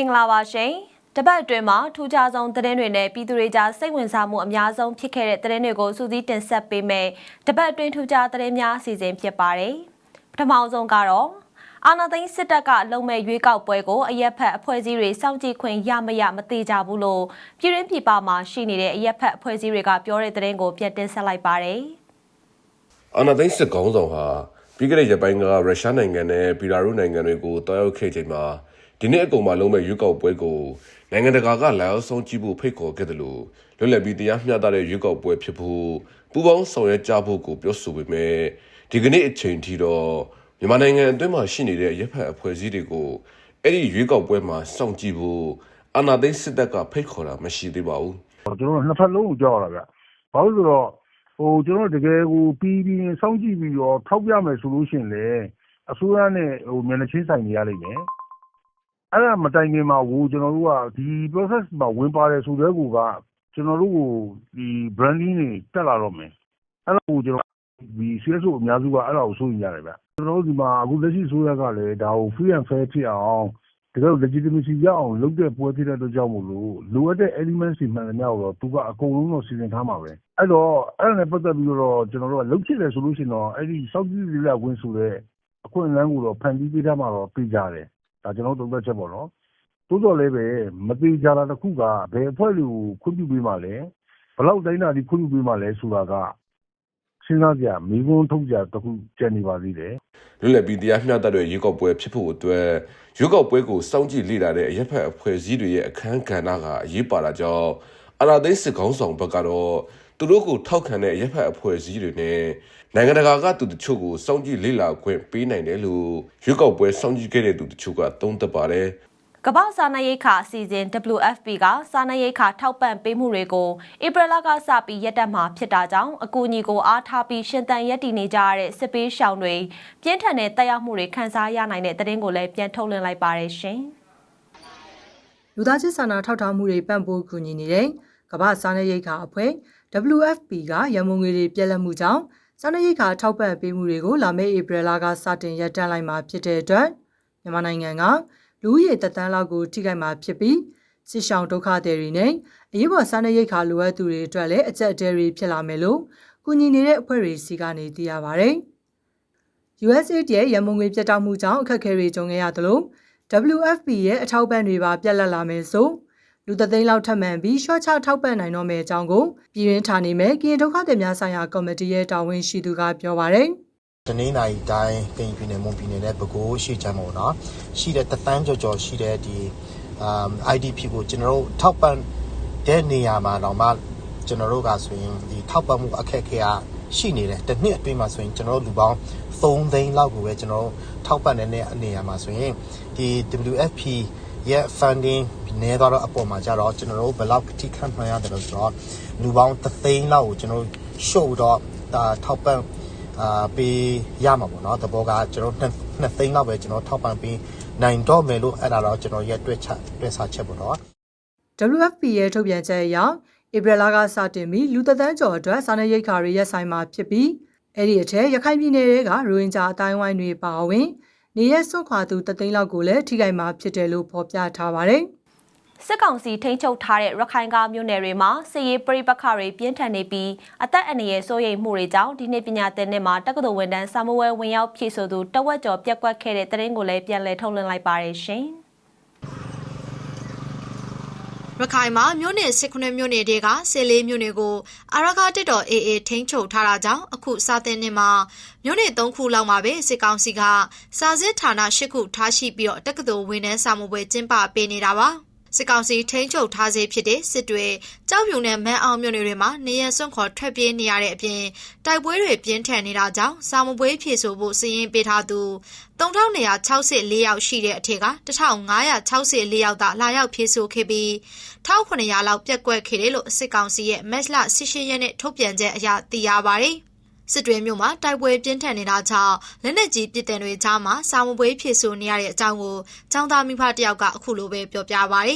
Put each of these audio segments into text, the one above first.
င်္ဂလာပါရှင်တပတ်အတွင်းမှာထူးခြားဆုံးသတင်းတွေနဲ့ပြည်သူတွေကြားစိတ်ဝင်စားမှုအများဆုံးဖြစ်ခဲ့တဲ့သတင်းတွေကိုစူးစီးတင်ဆက်ပေးမယ်တပတ်အတွင်းထူးခြားသတင်းများအစီအစဉ်ဖြစ်ပါတယ်ပထမဆုံးကတော့အာနာသိန်းစစ်တပ်ကလုံမဲ့ရွေးကောက်ပွဲကိုအရက်ဖက်အဖွဲ့အစည်းတွေစောင့်ကြည့်ခွင့်ရမရမသေးကြဘူးလို့ပြည်ရင်းပြည်ပမှာရှိနေတဲ့အရက်ဖက်အဖွဲ့အစည်းတွေကပြောတဲ့သတင်းကိုပြန်တင်ဆက်လိုက်ပါတယ်အာနာသိန်းစစ်ကောင်းဆောင်ဟာပြီးခဲ့တဲ့ရက်ပိုင်းကရုရှားနိုင်ငံနဲ့ဘီလာရုစ်နိုင်ငံတွေကိုတောက်ရောက်ခဲ့ချိန်မှာ ဒီနေ့အကုန်မှာလုံးမဲ့ရွေးကောက်ပွဲကိုနိုင်ငံတကာကလာရောက်ဆုံးကြည့်ဖို့ဖိတ်ခေါ်ခဲ့တယ်လို့လွတ်လပ်ပြီးတရားမျှတတဲ့ရွေးကောက်ပွဲဖြစ်ဖို့ပူးပေါင်းဆောင်ရွက်ကြဖို့ကိုပြောဆိုပေမဲ့ဒီကနေ့အချိန်ထိတော့မြန်မာနိုင်ငံအတွင်းမှာရှိနေတဲ့ရပ်ဖက်အဖွဲ့အစည်းတွေကိုအဲ့ဒီရွေးကောက်ပွဲမှာစောင့်ကြည့်ဖို့အာနာသိန်းစစ်တပ်ကဖိတ်ခေါ်တာမရှိသေးပါဘူးကျွန်တော်တို့နှစ်ဖက်လုံးကိုကြောက်ရတာဗျ။ဘာလို့လဲဆိုတော့ဟိုကျွန်တော်တို့တကယ်ကိုပြီးပြီးစောင့်ကြည့်ပြီးတော့ထောက်ပြမယ်ဆိုလို့ရှိရင်လေအစိုးရနဲ့ဟိုမျက်နှာချင်းဆိုင်နေရလိမ့်မယ်။ အဲ့ဒါမတိုင်ခင်မှာဟိုကျွန်တော်တို့ကဒီ process မှာဝင်ပါတယ်ဆိုတဲ့ကူကကျွန်တော်တို့ကိုဒီ branding တွေတက်လာတော့မယ်။အဲ့ဒါကိုကျွန်တော်ဒီ CSO အများစုကအဲ့ဒါကိုစိုးရင်ရတယ်ဗျ။ကျွန်တော်တို့ဒီမှာအခုလက်ရှိဆိုရကလည်းဒါကို free and fair ဖြစ်အောင်တကယ်လို့ legitimacy ရအောင်လုပ်တဲ့ပွဲဖြစ်တဲ့အတွက်ကြောင့်မို့လို့လိုအပ်တဲ့ elements တွေမှန်သမျှကိုတော့သူကအကုန်လုံးတော့စီစဉ်ထားမှာပဲအဲ့တော့အဲ့ဒါနဲ့ပတ်သက်ပြီးတော့ကျွန်တော်တို့ကလုပ်ဖြစ်တယ်ဆိုလို့ရှိရင်တော့အဲ့ဒီစောက်ကြည့်လေးလာဝင်ဆိုတဲ့အခွင့်အလမ်းကိုတော့ဖန်တီးပေးထားမှာတော့ပြေးကြတယ်ဒါ ကျွန်တော်တို့ သုံးသပ်ချက်ပေါ့နော်တိုးတော်လည်းပဲ မသေးကြတာတစ်ခုက ဘယ်အဖွဲ့တွေကို ခွင့်ပြုပေးမှလဲ ဘယ်လောက်တိုင်းတာဒီခွင့်ပြုပေးမှလဲဆိုတာက စဉ်းစားကြမိဘထုတ်ကြတစ်ခုကြံနေပါသေးတယ် လွတ်လပ်ပြီး တရားမျှတတဲ့ ရွေးကောက်ပွဲဖြစ်ဖို့အတွက် ရွေးကောက်ပွဲကို စောင့်ကြည့်လေ့လာတဲ့ အရက်ဖက်အဖွဲ့အစည်းတွေရဲ့ အခမ်းကဏ္ဍက အရေးပါတာကြောင့် အာဏာသိမ်းစစ်ကောင်းဆောင်ဘက်ကတော့သူတို့ကိုထောက်ခံတဲ့အရက်ဖက်အဖွဲ့အစည်းတွေနဲ့နိုင်ငံတကာကသူတချို့ကိုစောင့်ကြည့်လေ့လာခွင့်ပေးနိုင်တယ်လို့ရွေးကောက်ပွဲစောင့်ကြည့်ခဲ့တဲ့သူတချို့ကသုံးသပ်ပါတယ်ကမ္ဘာစာနာရိတ်ခအစီအစဉ် WFP ကစာနာရိတ်ခထောက်ပံ့ပေးမှုတွေကိုဧပြီလကစပြီးရက်တက်မှာဖြစ်တာကြောင့်အကူအညီကိုအားထားပြီးရှင်သန်ရက်တည်နေကြရတဲ့စစ်ပေးရှောင်တွေပြင်းထန်တဲ့တက်ရောက်မှုတွေခံစားရနိုင်တဲ့သတင်းကိုလည်းပြန်ထုတ်လွှင့်လိုက်ပါတယ်ရှင်။လူသားချင်းစာနာထောက်ထားမှုတွေပံ့ပိုးကူညီနေတဲ့ ကမ္ဘာစားနပ်ရိက္ခာအဖွဲ့ WFP ကရန်ကုန်ငွေတွေပြက်လက်မှုကြောင့်စားနပ်ရိက္ခာထောက်ပံ့ပေးမှုတွေကိုလာမယ့်ဧပြီလကစတင်ရပ်တန့်လိုက်မှာဖြစ်တဲ့အတွက်မြန်မာနိုင်ငံကလူဦးရေတသန်းလောက်ကိုထိခိုက်မှာဖြစ်ပြီးစစ်ရှောင်ဒုက္ခသည်တွေနဲ့အရေးပေါ်စားနပ်ရိက္ခာလိုအပ်သူတွေအတွက်လည်းအကျက်အတဲတွေဖြစ်လာမယ်လို့ကူညီနေတဲ့အဖွဲ့တွေစီကနေသိရပါဗျ။ USAID ရဲ့ရန်မုံငွေပြတ်တောက်မှုကြောင့်အခက်အခဲတွေကြုံခဲ့ရသလို WFP ရဲ့အထောက်ပံ့တွေပါပြက်လက်လာမယ်ဆို လူသသိန်းလောက်ထပ်မံပြီးရှော့ချထောက်ပံ့နိုင်တော့မယ့်အကြောင်းကိုပြည်ရင်းဌာနေမဲ့ကရင်ဒုက္ခသည်များဆိုင်ရာကော်မတီရဲ့တာဝန်ရှိသူကပြောပါရယ်တနင်္လာရီတိုင်းကရင်ပြည်နယ်မွန်ပြည်နယ်နဲ့ပဲခူးရှိချမ်းမို့နော်ရှိတဲ့တသန်းကြော်ကြော်ရှိတဲ့ဒီအမ် IDP ကိုကျွန်တော်တို့ထောက်ပံ့တဲ့နေရာမှာတော့မှကျွန်တော်တို့ကဆိုရင်ဒီထောက်ပံ့မှုအခက်အခဲအားရှိနေတယ်တစ်နှစ်အတွင်းမှာဆိုရင်ကျွန်တော်တို့လူပေါင်း3သိန်းလောက်ကိုပဲကျွန်တော်တို့ထောက်ပံ့တဲ့နေရာမှာဆိုရင်ဒီ WFP ရဲ့ funding နေတော့အပေါ်မှာကြတော့ကျွန်တော်တို့ဘယ်လောက်ထိခံမှန်းရတယ်လို့ဆိုတော့လူပေါင်း3သိန်းလောက်ကိုကျွန်တော်တို့ show တော့ဒါထောက်ပံ့အာပေးရမှာပေါ့နော်သဘောကကျွန်တော်နှစ်နှစ်သိန်းလောက်ပဲကျွန်တော်ထောက်ပံ့ပေးနိုင်တော့မယ်လို့အဲ့ဒါတော့ကျွန်တော်ရဲ့တွေ့ချက်တွေ့စာချက်ပေါ့နော် WFP ရဲ့ထုတ်ပြန်ချက်အရဧပြီလကစတင်ပြီးလူသက်တန်းကျော်အတွက်စာနယ်ရိတ်ခါတွေရက်ဆိုင်မှာဖြစ်ပြီးအဲ့ဒီအထက်ရခိုင်ပြည်နယ်ကရိုဟင်ဂျာအတိုင်းဝိုင်းတွေပါဝင် နေရက်စွန့်ခွာသူတသိန်းလောက်ကိုလည်းထိခိုက်မှာဖြစ်တယ်လို့ဖော်ပြထားပါတယ်။စစ်ကောင်စီထိန်းချုပ်ထားတဲ့ရခိုင်ကမြို့နယ်တွေမှာစစ်ရေးပရိပခတွေပြင်းထန်နေပြီးအသက်အန္တရာယ်စိုးရိမ်မှုတွေကြောင့်ဒီနေ့ပညာသင်နှစ်မှာတက္ကသိုလ်ဝန်ထမ်းစာမဝဲဝင်ရောက်ဖြည့်ဆိုသူတဝက်ကျော်ပြက်ကွက်ခဲ့တဲ့တဲ့ရင်ကိုလည်းပြန်လည်ထုတ်လွှင့်လိုက်ပါတယ်ရှင်။ ရခိုင်မှာမြို့နယ်19မြို့နယ်တွေက14မြို့နယ်ကိုအာရခတစ်တော် AA ထိန်းချုပ်ထားတာကြောင့်အခုစာသင်နှစ်မှာမြို့နယ်3ခုလောက်မှာပဲစစ်ကောင်စီကစာစစ်ဌာန10ခုထားရှိပြီးတော့တက္ကသိုလ်ဝန်ထမ်းစာမပွဲကျင်းပပေးနေတာပါ စစ်ကောင်စီထိန်းချုပ်ထားစေဖြစ်တဲ့စစ်တွေကြောက်ဖြူနဲ့မန်းအောင်မြို့နယ်တွေမှာနေရစွန့်ခေါ်ထွက်ပြေးနေရတဲ့အပြင်တိုက်ပွဲတွေပြင်းထန်နေတာကြောင့်စာမပွဲဖြည့်ဆို့ဖို့စီရင်ပေးထားသူ3964ယောက်ရှိတဲ့အထက်က1564ယောက်သာလာရောက်ဖြည့်ဆို့ခဲ့ပြီး1900လောက်ပြက်ကွက်ခဲ့တယ်လို့စစ်ကောင်စီရဲ့မက်လ18ရက်နေ့ထုတ်ပြန်ချက်အရသိရပါတယ်။ စစ်တွေမြို့မှာတိုက်ပွဲပြင်းထန်နေတာကြောင့်လက်နက်ကြီးပစ်တဲ့တွေကြားမှာစာမပွဲဖြည့်ဆို့နေရတဲ့အကြောင်းကိုចောင်းသားမိဖတယောက်ကအခုလိုပဲပြောပြပါဗျ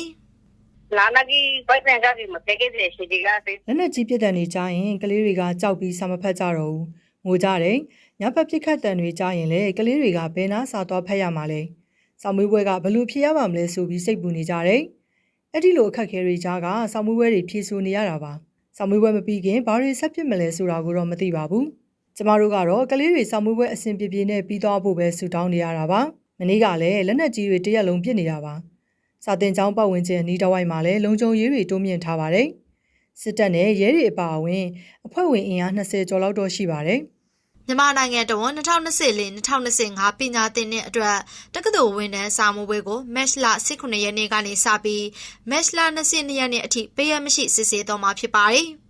။လာနာကြီးပိုက်ဆံကဒီမတကယ်တည်းရှိဒီကတည်းလက်နက်ကြီးပြစ်ဒဏ်တွေကြားရင်ကလေးတွေကကြောက်ပြီးစာမဖတ်ကြတော့ဘူးငိုကြတယ်ညဘက်ပြစ်ခတ်တံတွေကြားရင်လေကလေးတွေကဘယ်နာစာသွားဖက်ရမှာလဲ။ဆောင်းမွေးပွဲကဘယ်လိုဖြေရပါမလဲဆိုပြီးစိတ်ပူနေကြတယ်။အဲ့ဒီလိုအခက်အခဲတွေကြားကဆောင်းမွေးပွဲတွေဖြေဆိုနေရတာပါ။ဆောင်းမွေးပွဲမပြီးခင်ဘာတွေဆက်ဖြစ်မလဲဆိုတာကိုတော့မသိပါဘူး။ ကျမတို့ကတော့ကလေးတွေဆောင်းမွေးပွဲအဆင်ပြေပြေနဲ့ပြီးသွားဖို့ပဲဆူတောင်းနေရတာပါ။မနေ့ကလည်းလက်နက်ကြီးတွေတရက်လုံးပစ်နေတာပါ။စာတင်ကျောင်းပတ်ဝန်းကျင်အနီးတစ်ဝိုက်မှာလည်းလုံခြုံရေးတွေတိုးမြင့်ထားပါတယ်။စစ်တပ်နဲ့ရဲတွေအပါအဝင်အဖွဲ့ဝင်အင်အား20ကျော်လောက်တော့ရှိပါတယ်။မြန်မာနိုင်ငံတော်ဝန်2024-2025ပညာသင်နှစ်အတွက်တက္ကသိုလ်ဝင်တန်းစာမိုးပွဲကိုမတ်လ18ရက်နေ့ကနေစပြီးမတ်လ22ရက်နေ့အထိပေးရမရှိစစ်ဆေးတော့မှာဖြစ်ပါတယ်။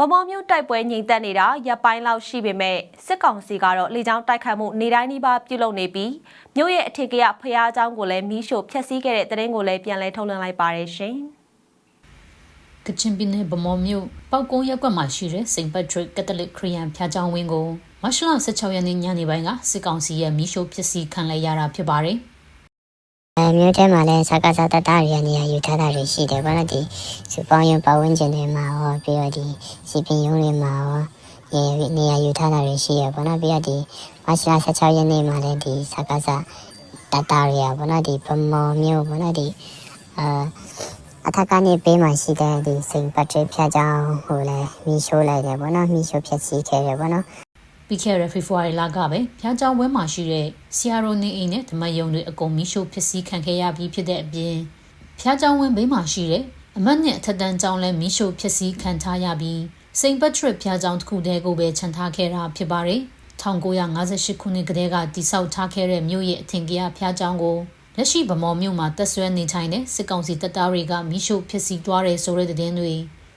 ဗမော်မြို့တိုက်ပွဲငြိမ်သက်နေတာရပ်ပိုင်းလောက်ရှိပေမဲ့စစ်ကောင်စီကတော့လေကြောင်းတိုက်ခိုက်မှုနေတိုင်းနှီးပါပြုလုပ်နေပြီးမြို့ရဲ့အထင်ကရဖျားเจ้าကိုလည်းမီးရှို့ဖျက်ဆီးခဲ့တဲ့တဲ့ရင်ကိုလည်းပြန်လည်ထုတ်လွှင့်လိုက်ပါတယ်ရှင်။ ကချင်ပြည်နယ်ဗမော်မြို့ပောက်ကုန်းရပ်ကွက်မှာရှိတဲ့စိန့်ပတ်ထရစ်ကက်သလစ်ခရီးယန်ဖျားကျောင်းဝင်းကိုမတ်လ16ရက်နေ့ညနေပိုင်းကစစ်ကောင်စီရဲ့မီးရှို့ဖျက်ဆီးခံလိုက်ရတာဖြစ်ပါတယ်။ အဲ မြို့ထဲမှာလည်းစကားစားတတရနေရာယူထားတာတွေရှိတယ်ဗောနော်ဒီစူပေါင်းရုံပတ်ဝန်းကျင်တွေမှာရောပြီးတော့ဒီစီပင်ရုံတွေမှာရောနေနေရာယူထားတာတွေရှိရဗောနော်ပြီးတော့ဒီမတ်လ16ရက်နေ့မှာလည်းဒီစကားစားတတရဗောနော်ဒီပမော်မြို့ဗောနော်ဒီအာအထက်ကနေပေးမှရှိတဲ့ဒီစိန်ပတ်ထရစ်ဖြာကြောင်းဟိုလည်းမီးရှိုးလိုက်တယ်ဗောနော်မီးရှိုးဖြက်စီးခဲ့တယ်ဗောနော် ပြီးခဲ့တဲ့ဖေဖော်ဝါရီလကပဲဖျားကြောင်ဝဲမှာရှိတဲ့ဆီယာရိုနေအိမ်နဲ့ဓမ္မယုံတွေအကုန်မီးရှို့ဖြစ်စီခံခဲ့ရပြီးဖြစ်တဲ့အပြင်ဖျားကြောင်ဝဲဘေးမှာရှိတဲ့အမတ်နဲ့အထက်တန်းကျောင်းလည်းမီးရှို့ဖြစ်စီခံထားရပြီးစိန်ပတ်ထရစ်ဖျားကြောင်တစ်ခုတည်းကိုပဲခြံထားခဲ့တာဖြစ်ပါတယ်1958ခုနှစ်ကတည်းကတည်ဆောက်ထားခဲ့တဲ့မြို့ရဲ့အထင်ကရဖျားကြောင်ကိုလက်ရှိဗမော်မြို့မှာတက်ဆွဲနေထိုင်တဲ့စစ်ကောင်စီတပ်သားတွေကမိရှုဖြစ်စီသွားတယ်ဆိုတဲ့သတင်းတွေ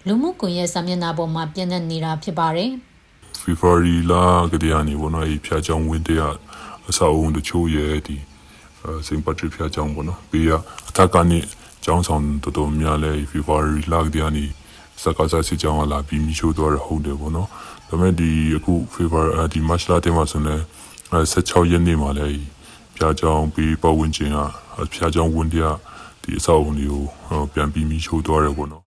လူမှုကွန်ရက်စာမျက်နှာပေါ်မှာပြန့်နှံ့နေတာဖြစ်ပါတယ်။ ဖေဖော်ဝါရီလကတည်းကနေပေါ့နော်ဒီဖျားချောင်းဝင်းတရားအဆောက်အုံတချို့ရဲ့ဒီစင်ပတ်ထရီဖျားချောင်းပေါ့နော်ဘေးကအထက်ကနေကျောင်းဆောင်တော်တော်များလဲဖေဖော်ဝါရီလကတည်းကနေစကားစားစစ်ကြောင်းကလာပြီးမိရှို့သွားရဟုတ်တယ်ပေါ့နော်ဒါပေမဲ့ဒီအခုဖေဖော်ဝါရီဒီမတ်လတဲမှာဆိုရင်16ရက်နေ့မှာလဲဖျားချောင်းပြီးပတ်ဝန်းကျင်ကဖျားချောင်းဝင်းတရားဒီအဆောက်အုံတွေကိုပြန်ပြီးမိရှို့သွားတယ်ပေါ့နော်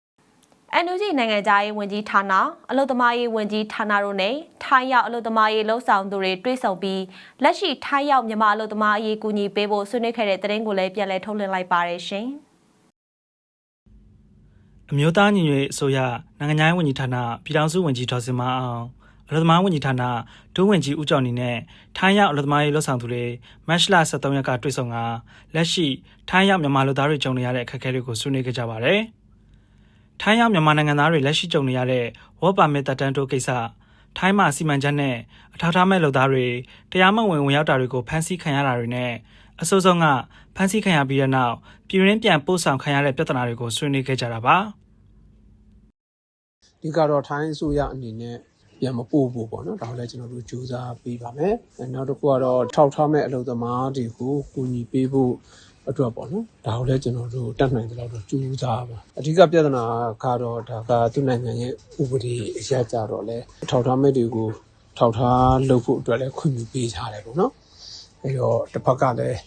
NUG နိုင်ငံသားရေးဝန်ကြီးဌာနအလုသမားရေးဝန်ကြီးဌာနတို့နဲ့ထိုင်းရောက်အလုသမားရေးလှုပ်ဆောင်သူတွေတွေ့ဆုံပြီးလက်ရှိထိုင်းရောက်မြန်မာအလုသမားအရေးကူညီပေးဖို့ဆွေးနွေးခဲ့တဲ့တဲ့ရင်ကိုလည်းပြန်လည်ထုတ်လွှင့်လိုက်ပါတယ်ရှင်။အမျိုးသားညီညွတ်ရေးအစိုးရနိုင်ငံသားဝန်ကြီးဌာနပြည်ထောင်စုဝန်ကြီးဒေါ်စင်မအောင်အလုပ်သမားဝန်ကြီးဌာနဒုဝန်ကြီးဦးကျော်နေနဲ့ထိုင်းရောက်အလုပ်သမားရေးလှုပ်ဆောင်သူတွေမတ်လ23ရက်ကတွေ့ဆုံကလက်ရှိထိုင်းရောက်မြန်မာလူသားတွေကြုံနေရတဲ့အခက်အခဲတွေကိုဆွေးနွေးခဲ့ကြပါတယ်။ ထိုင်းရောက်မြန်မာနိုင်ငံသားတွေလက်ရှိကြုံနေရတဲ့ဝေါ်ပါမစ်တက်တန်းတိုးကိစ္စထိုင်းမှာစီမံချက်နဲ့အထောက်အထားမဲ့လူသားတွေတရားမဝင်ဝင်ရောက်တာတွေကိုဖမ်းဆီးခံရတာတွေနဲ့အစိုးဆုံးကဖမ်းဆီးခံရပြီးတဲ့နောက်ပြည်ရင်းပြန်ပို့ဆောင်ခံရတဲ့ပြဿနာတွေကိုဆွေးနွေးခဲ့ကြတာပါ။ဒီကတော့ထိုင်းအစိုးရအနေနဲ့ပြန်မပို့ဖို့ပေါ့နော်ဒါကိုလည်းကျွန်တော်တို့စူးစမ်းပေးပါမယ်အဲနောက်တစ်ခုကတော့ထောက်ထားမဲ့အလုပ်သမားတွေကိုကူညီပေးဖို့ အတွက်ပေါ့နော်ဒါကိုလည်းကျွန်တော်တို့တတ်နိုင်တဲ့လောက်တော့စူးစမ်းပါအဓိကပြဿနာကတော့ဒါကသူ့နိုင်ငံရဲ့ဥပဒေအရကြတော့လဲထောက်ထားမဲ့တွေကိုထောက်ထားလုပ်ဖို့အတွက်လည်းခွင့်ပြုပေးထားတယ်ပေါ့နော်အဲတော့တစ်ဖက်ကလည်း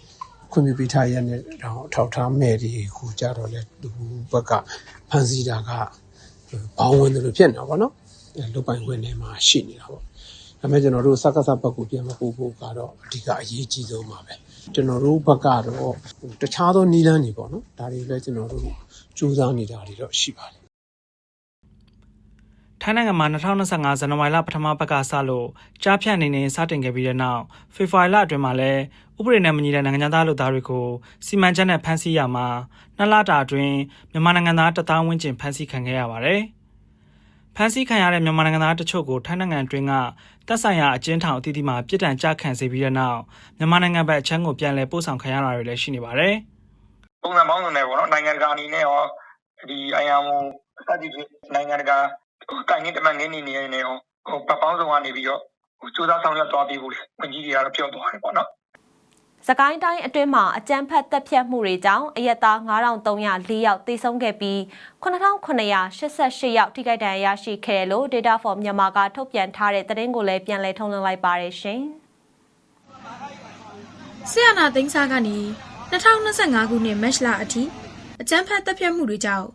ခွင့်ပြုပေးထားရတဲ့တော့ထောက်ထားမဲ့တွေကိုကြတော့လဲသူဘက်ကဖန်ဆီးတာကဘောင်းဝင်တယ်လို့ဖြစ်နေတာပေါ့နော်အဲလုတ်ပိုင်ခွင့်ထဲမှာရှိနေတာပေါ့ဒါပေမဲ့ကျွန်တော်တို့စက္ကစဘက်ကိုပြန်မပို့ဖို့ကတော့အဓိကအရေးကြီးဆုံးပါပဲ ကျွန်တော်တို့ဘက်ကတော့တခြားသောနီးလန်းတွေပေါ့နော်ဒါတွေလည်းကျွန်တော်တို့စူးစမ်းနေတာတွေတော့ရှိပါတယ်ထိုင်းနိုင်ငံမှာ2025ဇန်နဝါရီလပထမပတ်ကစလို့ကြားဖြတ်အနေနဲ့စတင်ခဲ့ပြီးတဲ့နောက်ဖေဖော်ဝါရီလအတွင်းမှာလည်းဥပဒေနဲ့မညီတဲ့နိုင်ငံသားလူသားတွေကိုစီမံချက်နဲ့ဖမ်းဆီးရမှာနှစ်လတာအတွင်းမြန်မာနိုင်ငံသားတသောင်းဝန်းကျင်ဖမ်းဆီးခံခဲ့ရပါတယ်။ ဖမ်းဆီးခံရတဲ့မြန်မာနိုင်ငံသားတချို့ကိုထိုင်းနိုင်ငံအတွင်းကတပ်ဆိုင်ရာအကျဉ်းထောင်အသီးသီးမှာပြည်တံကြခံစေပြီးတဲ့နောက်မြန်မာနိုင်ငံဘက်အချမ်းကိုပြန်လည်ပို့ဆောင်ခံရတာတွေလည်းရှိနေပါတယ်။ပုံစံပေါင်းစုံနဲ့ပေါ့နော်နိုင်ငံတကာအနေနဲ့ရောဒီ IMO စသဖြင့်နိုင်ငံတကာတိုင်ငင်းတမန်ငင်းနေနေနေရောဟိုပတ်ပေါင်းစုံကနေပြီးတော့ဟိုစူးစမ်းဆောင်ရွက်သွားပြီးဖို့လေဝန်ကြီးတွေကတော့ပြောသွားတယ်ပေါ့နော် စကိုင်းတိုင်းအတွင်းမှာအကြမ်းဖက်တပ်ဖြတ်မှုတွေကြောင့်အရက်သား9304ယောက်သေဆုံးခဲ့ပြီး9988ယောက်ထိခိုက်ဒဏ်ရာရရှိခဲ့တယ်လို့ Data for Myanmar ကထုတ်ပြန်ထားတဲ့သတင်းကိုလည်းပြန်လည်ထုတ်လွှင့်လိုက်ပါတယ်ရှင်။ဆီယနာသိန်းစားကနေ2025ခုနှစ်မတ်လအထိအကြမ်းဖက်တပ်ဖြတ်မှုတွေကြောင့်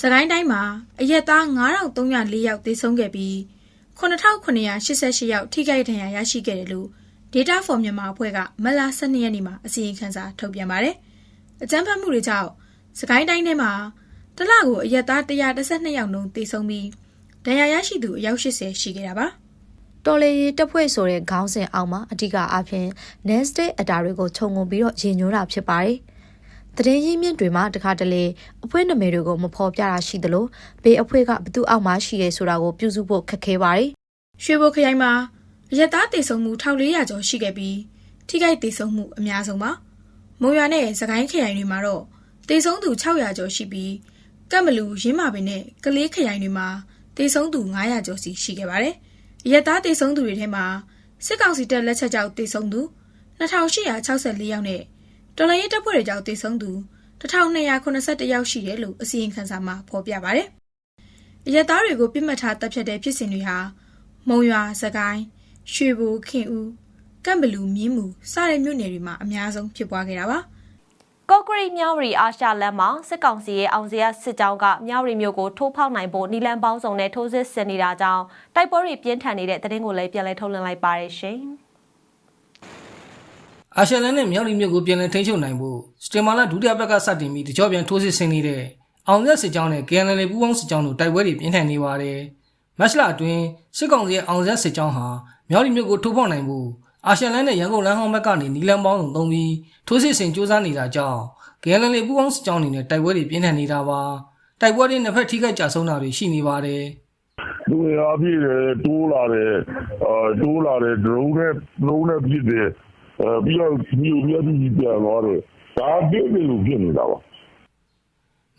စကိုင်းတိုင်းမှာအရက်သား9304ယောက်သေဆုံးခဲ့ပြီး9988ယောက်ထိခိုက်ဒဏ်ရာရရှိခဲ့တယ်လို့ Data for Myanmar အဖွဲ့ကမတ်လ12ရက်နေ့မှာအစီရင်ခံစာထုတ်ပြန်ပါတယ်။အကြမ်းဖက်မှုတွေကြောင့်စကိုင်းတိုင်းထဲမှာတစ်လကိုအရက်သား112ယောက်နှုန်းသေဆုံးပြီးဒဏ်ရာရရှိသူအယောက်80ရှိခဲ့တာပါ။တော်လေရီတပ်ဖွဲ့ဆိုတဲ့ခေါင်းစဉ်အောက်မှာအဓိကအားဖြင့် nested အတာတွေကိုခြုံငုံပြီးတော့ရင်ညွှန်းတာဖြစ်ပါတယ်။တရင်ရင်းမြင့်တွေမှာတခါတလေအဖွဲ့နာမည်တွေကိုမဖော်ပြတာရှိသလိုဘေးအဖွဲ့ကဘသူအောက်မှာရှိရဲဆိုတာကိုပြုစုဖို့ခက်ခဲပါတယ်ရွှေဘိုခရိုင်မှာ အရက်သားတေဆုံမှု1400ကျော်ရှိခဲ့ပြီးထိခိုက်တေဆုံမှုအများဆုံးပါ။မုံရွာနဲ့စကိုင်းခရိုင်တွေမှာတော့တေဆုံသူ600ကျော်ရှိပြီးကပ်မလူရင်းမာပင်နဲ့ကလေးခရိုင်တွေမှာတေဆုံသူ900ကျော်စီရှိခဲ့ပါတယ်။အရက်သားတေဆုံသူတွေထဲမှာစစ်ကောင်စီတပ်လက်ချက်ကြောင့်တေဆုံသူ2864ယောက်နဲ့တော်လိုင်းရေးတပ်ဖွဲ့တွေကြောင့်တေဆုံသူ1281ယောက်ရှိတယ်လို့အစီရင်ခံစာမှာဖော်ပြပါတယ်။အရက်သားတွေကိုပြစ်မှတ်ထားတပ်ဖြတ်တဲ့ဖြစ်စဉ်တွေဟာမုံရွာစကိုင်း ရွှေဘိုခင်ဦးကမ်ဘလူမြင်းမူစတဲ့မြို့နယ်တွေမှာအများဆုံးဖြစ်ပွားခဲ့တာပါကော့ကရိတ်မြောက်ရီအာရှလမ်းမှာစစ်ကောင်စီရဲ့အောင်စရစစ်ကြောင်းကမြောက်ရီမြို့ကိုထိုးဖောက်နိုင်ဖို့နီလန်ပေါင်းစုံနဲ့ထိုးစစ်ဆင်နေတာကြောင့်တိုက်ပွဲတွေပြင်းထန်နေတဲ့သတင်းကိုလည်းပြန်လည်ထုတ်လွှင့်လိုက်ပါရရှင်။အာရှလန်နဲ့မြောက်လီမြို့ကိုပြန်လည်ထိန်းချုပ်နိုင်ဖို့စတေမာလာဒုတိယဘက်ကစတင်ပြီးတကြောပြန်ထိုးစစ်ဆင်နေတဲ့အောင်ရက်စစ်ကြောင်းနဲ့ KNL ပူးပေါင်းစစ်ကြောင်းတို့တိုက်ပွဲတွေပြင်းထန်နေပါတယ်။မတ်လအတွင်းစစ်ကောင်စီရဲ့အောင်ရက်စစ်ကြောင်းဟာ မြောက်လီမြို့ကိုထိုးဖောက်နိုင်ဖို့အာရှလန်နဲ့ရန်ကုန်လမ်းဟောင်းဘက်ကနေနီလန်ပေါင်းစုံသုံးပြီးထိုးစစ်ဆင်စ조사နေတာကြောင့် KNL ပူးပေါင်းစစ်ကြောင်းတွေနဲ့တိုက်ပွဲတွေပြင်းထန်နေတာပါ။တိုက်ပွဲတွေနှစ်ဖက်ထိခိုက်ကြဆုံးတာတွေရှိနေပါတယ်။လူရပြည့်တယ်တိုးလာတယ်အာတိုးလာတယ် drone နဲ့ drone နဲ့ပြည့်တယ်အဲပြီးတော့မြို့မြတ်ကြီးပြန်သွားတယ်ဒါပြည့်တယ်လို့ဖြစ်နေတာပါ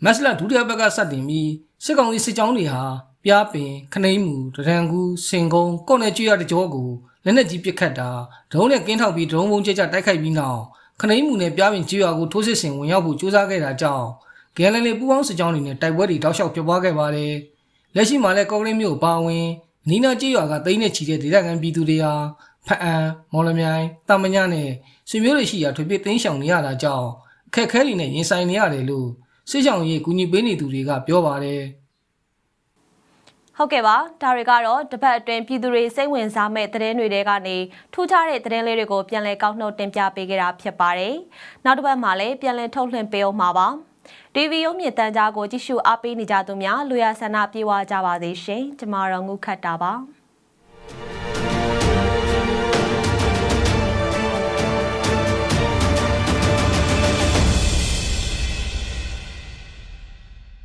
မက်စလာဒုတိယဘက်ကစတင်ပြီးစစ်ကောင်စီစစ်ကြောင်းတွေဟာ ပြားပင်ခနိမ့်မူတရန်ကူစင်ကုန်းကုန်းနဲ့ကျွရတကြောကိုလက်နက်ကြီးပစ်ခတ်တာဒရုန်းနဲ့ကင်းထောက်ပြီးဒရုန်းပုံကျကျတိုက်ခိုက်ပြီးနောက်ခနိမ့်မူနဲ့ပြားပင်ကျွရကိုထိုးစစ်ဆင်ဝင်ရောက်ဖို့ကြိုးစားခဲ့တာကြောင့်ဂန်လန်လီပူးပေါင်းစစ်ကြောင်းတွေနဲ့တိုက်ပွဲတွေတောက်လျှောက်ဖြစ်ပွားခဲ့ပါတယ်လက်ရှိမှာလည်းကော့ကရိတ်မြို့ပါဝင်နီနာကျွရကတိန်းနဲ့ချီတဲ့ဒေသခံပြည်သူတွေဟာဖအံမော်လမြိုင်တာမညနဲ့ဆွေမျိုးတွေရှိရာထွေပြသိန်းဆောင်နေရတာကြောင့်အခက်အခဲတွေနဲ့ရင်ဆိုင်နေရတယ်လို့စစ်ဆောင်ရေးကူညီပေးနေသူတွေကပြောပါတယ် ဟုတ်ကဲ့ပါဒါတွေကတော့တစ်ပတ်အတွင်းပြည်သူတွေစိတ်ဝင်စားမဲ့သတင်းတွေတဲကနေထူးခြားတဲ့သတင်းလေးတွေကိုပြန်လည်ကောက်နှုတ်တင်ပြပေးခဲ့တာဖြစ်ပါတယ်နောက်တစ်ပတ်မှာလည်းပြန်လည်ထုတ်လွှင့်ပေးအောင်ပါပါ TV ရုံးမြင့်တန်ကြားကိုကြည့်ရှုအားပေးနေကြသူများလူရဆန္ဒပြေဝကြပါစေရှင်ကျမတော်ငုခတ်တာပါ